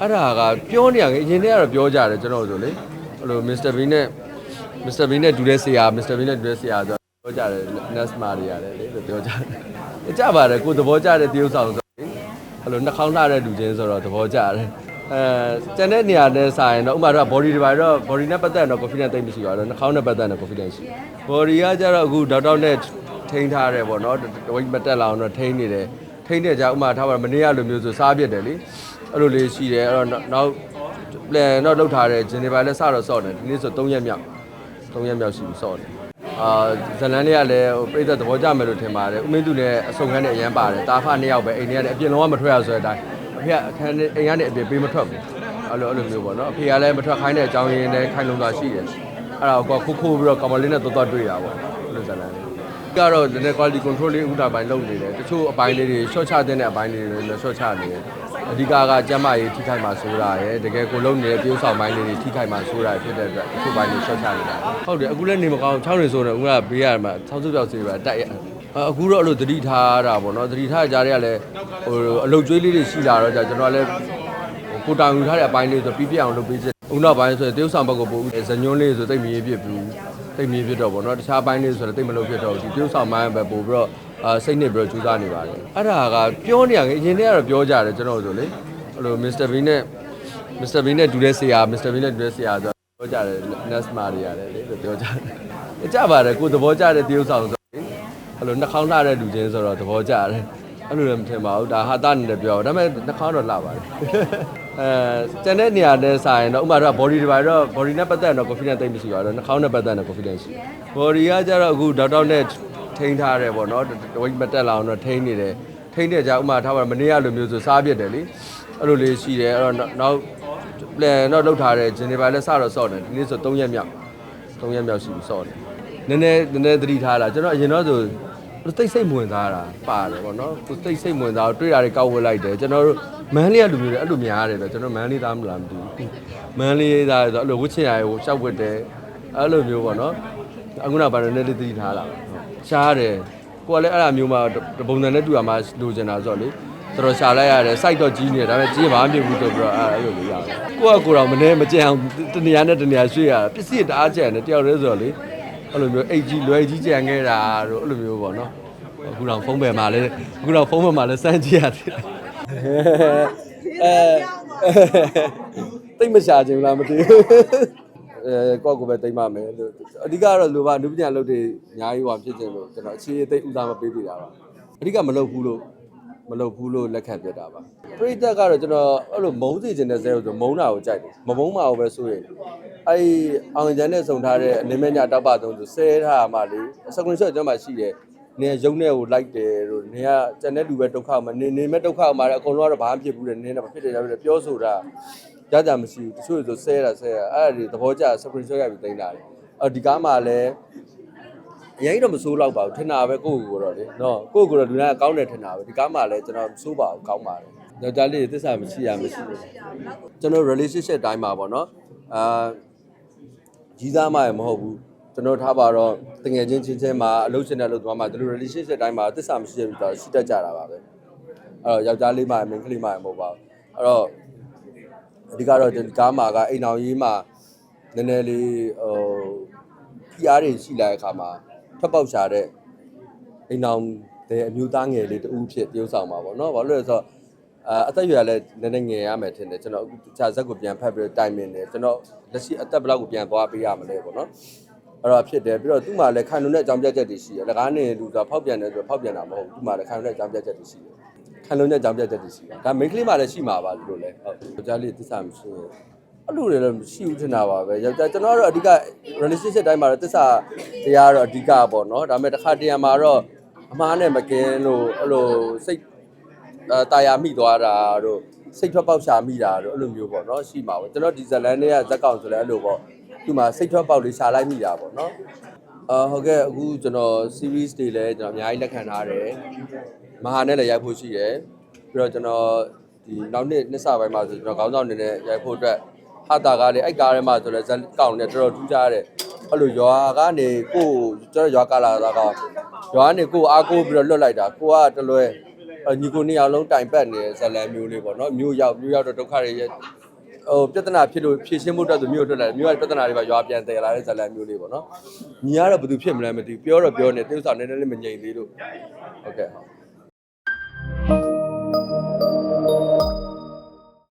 အဲ့ဒါကပြောနေရငယ်အရင်တည်းကတော့ပြောကြတယ်ကျွန်တော်တို့ဆိုလေအဲ့လို Mr. Bean နဲ့ Mr. Bean နဲ့ဒူတဲ့ဆရာ Mr. Bean နဲ့ဒူတဲ့ဆရာဆိုပြောကြတယ် Nesma တွေရတယ်လေလို့ပြောကြတယ်ကြပါတယ်ကိုသဘောကျတဲ့တရုပ်ဆောင်ဆိုလေအဲ့လိုနှာခေါင်းလှတဲ့လူချင်းဆိုတော့သဘောကျတယ်အဲကျန်တဲ့နေရာနဲ့ဆိုင်တော့ဥပမာတော့ body တွေပါတော့ body နဲ့ပတ်သက်တော့ confidence သိမ့်မရှိပါတော့နှာခေါင်းနဲ့ပတ်သက်တော့ confidence ရှိ body ကကျတော့အခုဒေါက်တာနဲ့ထိန်းထားတယ်ပေါ့နော်ဝိတ်မတက်လာအောင်တော့ထိန်းနေတယ်ထိန်းတဲ့ကြာဥပမာထားပါမနေ့ကလိုမျိုးဆိုစားပြစ်တယ်လေ အဲ့လိုလေးရှိတယ်အဲ့တော့နောက် plan တော့လောက်ထားတယ်ဂျင်နေပါလဲစတော့စော့တယ်ဒီနေ့ဆို3ရက်မြောက်3ရက်မြောက်ရှိပြီစော့တယ်အာဇလန်လေးကလည်းဟိုပြိသက်သဘောကျမယ်လို့ထင်ပါတယ်ဥမင်းသူလည်းအစုံခန်းနဲ့အရန်ပါတယ်တာဖနှစ်ယောက်ပဲအိမ်ထဲကနေအပြင်လုံးဝမထွက်ရဆိုတဲ့အတိုင်းအဖေကအခန်းထဲအိမ်ကနေအပြင်ပေးမထွက်ဘူးအဲ့လိုအဲ့လိုမျိုးပေါ့နော်အဖေကလည်းမထွက်ခိုင်းတဲ့အကြောင်းရင်းနဲ့ခိုင်လုံသွားရှိတယ်အဲ့ဒါကိုခုခိုးပြီးတော့ကောင်မလေးနဲ့တော်တော်တွေ့တာပေါ့အဲ့လိုဇလန်လေးကတော့နည်းနည်း quality control လေးဥတာပိုင်းလုပ်နေတယ်တချို့အပိုင်းလေးတွေ short ချတဲ့အပိုင်းလေးတွေလည်း short ချနေတယ် အဓိကကကျမ်းမာရေးထိခိုက်မှာဆိုတာရယ်တကယ်ကိုလုံးနေတဲ့ပြုဆောင်ပိုင်းလေးတွေထိခိုက်မှာဆိုတာဖြစ်တဲ့အတွက်တချို့ပိုင်းတွေ short ချနေတာဟုတ်တယ်အခုလည်းနေမကောင်း6နေဆိုတော့ဦးကဘေးရမှာဆောင်းစုပြောက်စေးပါတက်ရအခုတော့အဲ့လိုသတိထားတာပေါ့နော်သတိထားကြတဲ့ကလည်းဟိုအလုတ်ကျွေးလေးတွေရှိလာတော့じゃကျွန်တော်လည်းကိုတောင်ယူထားတဲ့အပိုင်းလေးဆိုပြီးပြအောင်လုပ်ပေးချင်ဦးနောက်ပိုင်းဆိုရင်တရုတ်ဆောင်ဘက်ကိုပို့ဇညွန်းလေးဆိုတိတ်မရေပြစ်ဘူးတိတ်မရေပြစ်တော့ပေါ့နော်တခြားပိုင်းလေးဆိုတော့တိတ်မလုပ်ဖြစ်တော့ဘူးဒီတရုတ်ဆောင်ပိုင်းပဲပို့ပြီးတော့ အာစိတ်နဲ့ပြီးတော့ကြိုးစားနေပါတယ်အဲ့ဒါကပြောနေရငယ်အရင်တည်းကတော့ပြောကြတယ်ကျွန်တော်တို့ဆိုလေအဲ့လို Mr. Bean နဲ့ Mr. Bean နဲ့ဒူတဲ့ဆရာ Mr. Bean နဲ့ဒူတဲ့ဆရာဆိုပြောကြတယ် Nesma တွေရတယ်လေလို့ပြောကြတယ်ကြပါတယ်ကိုသဘောကျတဲ့တရုပ်ဆောင်ဆိုလေအဲ့လိုနှာခေါင်းလှတဲ့လူချင်းဆိုတော့သဘောကျတယ်အဲ့လိုလည်းမထင်ပါဘူးဒါဟာတာနေတယ်ပြောဒါပေမဲ့နှာခေါင်းတော့လှပါတယ်အဲကျန်တဲ့နေရာနဲ့ဆိုင်တော့ဥပမာတော့ body တွေပါတော့ body နဲ့ပတ်သက်တော့ confidence သိမ့်မရှိပါတော့နှာခေါင်းနဲ့ပတ်သက်တော့ confidence ရှိ body ကကျတော့အခုဒေါက်တာနဲ့ ထိန်းထားတယ်ပေါ့နော်ဝိတ်မတက်လာအောင်တော့ထိန်းနေတယ်ထိန်းတဲ့ကြာဥပမာထားပါမနေ့ကလိုမျိုးဆိုစားပြစ်တယ်လေအဲ့လိုလေးရှိတယ်အဲ့တော့နောက် plan တော့လောက်ထားတယ်ဂျင်နေပါလဲစတော့စော့တယ်ဒီနေ့ဆို3ရက်မြောက်3ရက်မြောက်ရှိပြီစော့တယ်နည်းနည်းနည်းနည်းသတိထားတာကျွန်တော်အရင်တော့ဆိုတိတ်စိတ်ဝင်စားတာပါတယ်ဗောနော်သူတိတ်စိတ်ဝင်စားတော့တွေ့တာတွေကောက်ဝဲလိုက်တယ်ကျွန်တော်တို့မန်းလေးကလူမျိုးတွေအဲ့လိုများတယ်ဗျကျွန်တော်မန်းလေးသားမလားမသိဘူးမန်းလေးသားဆိုအဲ့လိုဝစ်ချင်ရကိုရှောက်ဝစ်တယ်အဲ့လိုမျိုးဗောနော်အခုနောက်ပိုင်းနည်းနည်းလေးသတိထားလာ ရှားတယ်ကိုကလည်းအဲ့လိုမျိုးမှပုံစံနဲ့တူရမှာလိုချင်တာဆိုတော့လေတော်တော်ရှာလိုက်ရတယ်စိုက်တော့ကြီးနေတယ်ဒါပေမဲ့ကြီးဘာမှမဖြစ်ဘူးဆိုပြီးတော့အဲ့အဲ့လိုလေးရတယ်ကိုကကိုတော့မနေမကြံအောင်တနေရာနဲ့တနေရာရွှေ့ရတာပစ္စည်းတအားကြံတယ်တယောက်တည်းဆိုတော့လေအဲ့လိုမျိုးအိတ်ကြီးလွယ်ကြီးကြံခဲ့တာတို့အဲ့လိုမျိုးပေါ့နော်အခုတော့ဖုန်းပဲမှာလဲအခုတော့ဖုန်းပဲမှာလဲစမ်းကြည့်ရတယ်အဲတိတ်မရှာခြင်းလားမသိဘူး အဲကောက်ကိုပဲတိတ်မမယ်လို့အဓိကတော့လူပါနုပညာလုပ်တွေအများကြီးဟောဖြစ်ခြင်းလို့ကျွန်တော်အခြေအသိဥစားမပေးပြတာပါအဓိကမလုပ်ဘူးလို့မလုပ်ဘူးလို့လက်ခံပြတာပါပရိသတ်ကတော့ကျွန်တော်အဲ့လိုမုန်းစီခြင်းတဲ့ဇဲဆိုမုန်းတာကိုကြိုက်တယ်မမုန်းပါဘူးပဲဆိုရင်အဲ့အောင်ကျန်နဲ့ဆုံထားတဲ့အနေမဲ့ညာတောက်ပသုံးဆိုဆဲထားမှလေစကွန်ဆော့ကျွန်တော်မှရှိတယ်နေရုံနဲ့ကိုလိုက်တယ်လို့နေကကျန်တဲ့လူပဲဒုက္ခမှာနေနေမဲ့ဒုက္ခမှာလည်းအကုန်လုံးကတော့ဘာမှဖြစ်ဘူးလေနေတော့မဖြစ်တယ်ကြပြီပြောဆိုတာ ကြကြမရှိဘူးတချို့ဆိုဆဲတာဆဲတာအဲ့ဒါတွေသဘောကျစကွန်ဆော့ရပြီးတင်တာလေအော်ဒီကားမှာလည်းအရင်တော့မစိုးတော့ပါဘူးထင်တာပဲကိုယ့်ကိုယ်ကိုတော့လေနော်ကိုယ့်ကိုယ်တော့လူတိုင်းကောင်းတယ်ထင်တာပဲဒီကားမှလည်းကျွန်တော်မစိုးပါဘူးကောင်းပါတယ်ယောက်ျားလေးသစ္စာမရှိရမရှိဘူးကျွန်တော် relationship တိုင်းမှာပေါ့နော်အာကြီးစားမှရမဟုတ်ဘူးကျွန်တော်ထားပါတော့တငယ်ချင်းချင်းချင်းမှာအလုပ်ရှင်တဲ့လုပ်သွားမှာဒီလို relationship တိုင်းမှာသစ္စာမရှိရဘူးတော့ရှိတတ်ကြတာပါပဲအဲ့တော့ယောက်ျားလေးမှမင်းကလေးမှမဟုတ်ပါဘူးအဲ့တော့ အဓိကတော့ဒီကားမှာကအိမ်အောင်ရေးမှာနည်းနည်းလေးဟိုဖိအားတွေရှိလာတဲ့အခါမှာထွက်ပေါက်ရှာတဲ့အိမ်အောင်တဲ့အမျိုးသားငယ်လေးတူဖြစ်တရုပ်ဆောင်ပါပေါ့နော်ဘာလို့လဲဆိုတော့အာအသက်အရွယ်လည်းနည်းနည်းငယ်ရမယ်ထင်တယ်ကျွန်တော်အခုတခြားဇက်ကိုပြန်ဖတ်ပြီးတိုင်မင်တယ်ကျွန်တော်လက်ရှိအသက်ဘယ်လောက်ကိုပြန်သွားပေးရမလဲပေါ့နော်အဲ့တော့ဖြစ်တယ်ပြီးတော့သူ့မှာလည်းခံလုံတဲ့အကြောင်းပြချက်တွေရှိတယ်လကားနေလူဆိုဖောက်ပြန်တယ်ဆိုဖောက်ပြန်တာမဟုတ်ဘူးသူ့မှာလည်းခံလုံတဲ့အကြောင်းပြချက်တွေရှိတယ် ခံလုံတဲ့အကြောင်းပြချက်တွေရှိတယ်ဒါမိန်းကလေးမှလည်းရှိမှာပါလို့လည်းဟုတ်ယောက်ျားလေးသစ္စာမရှိရင်အဲ့လိုတွေလည်းမရှိဘူးထင်တာပါပဲယောက်ျားကျွန်တော်ကတော့အဓိက relationship တိုင်းမှာတော့သစ္စာတရားကတော့အဓိကပေါ့နော်ဒါပေမဲ့တစ်ခါတရံမှာတော့အမားနဲ့မကင်းလို့အဲ့လိုစိတ်အဲတာယာမိသွားတာတို့စိတ်ထွက်ပေါက်ရှာမိတာတို့အဲ့လိုမျိုးပေါ့နော်ရှိမှာပေါ့ကျွန်တော်ဒီဇလန်တွေကဇက်ကောင်ဆိုလဲအဲ့လိုပေါ့ဒီမှာစိတ်ထွက်ပေါက်လေးရှာလိုက်မိတာပေါ့နော် အာဟုတ်ကဲ့အခုကျွန်တော် series တွေလည်းကျွန်တော်အများကြီးလက်ခံထားတယ်မဟာနဲ့လည်းရိုက်ဖို့ရှိတယ်ပြီးတော့ကျွန်တော်ဒီနောက်နှစ်နှစ်စပိုင်းမှာဆိုကျွန်တော်ခေါင်းဆောင်အနေနဲ့ရိုက်ဖို့အတွက်ဟာတာကားလေးအဲ့ကားထဲမှာဆိုလဲဇက်ကောင်နဲ့တော်တော်ထူးခြားတယ်အဲ့လိုရွာကနေကိုယ်ကျွန်တော်ရွာကာလာသားကရွာကနေကိုယ်အားကိုးပြီးတော့လွတ်လိုက်တာကိုကတလွဲအဲ့ညီကိုနှစ်ယောက်လုံးတိုင်ပတ်နေတဲ့ဇလန်မျိုးလေးပေါ့နော်မျိုးရောက်မျိုးရောက်တော့ဒုက္ခတွေရဲ့ ဟိုပြဿနာဖြစ်လို့ဖြေရှင်းဖို့အတွက်ဆိုမျိုးထွက်လာတယ်မျိုးကပြဿနာတွေပါရွာပြန်တည်လာတဲ့ဇလန်မျိုးလေးပေါ့နော်ညီကတော့ဘာသူဖြစ်မလဲမသိဘူးပြောတော့ပြောနေတိကျဆောင်နည်းနည်းလေးမငြိမ်သေးလို့ဟုတ်ကဲ့ဟုတ်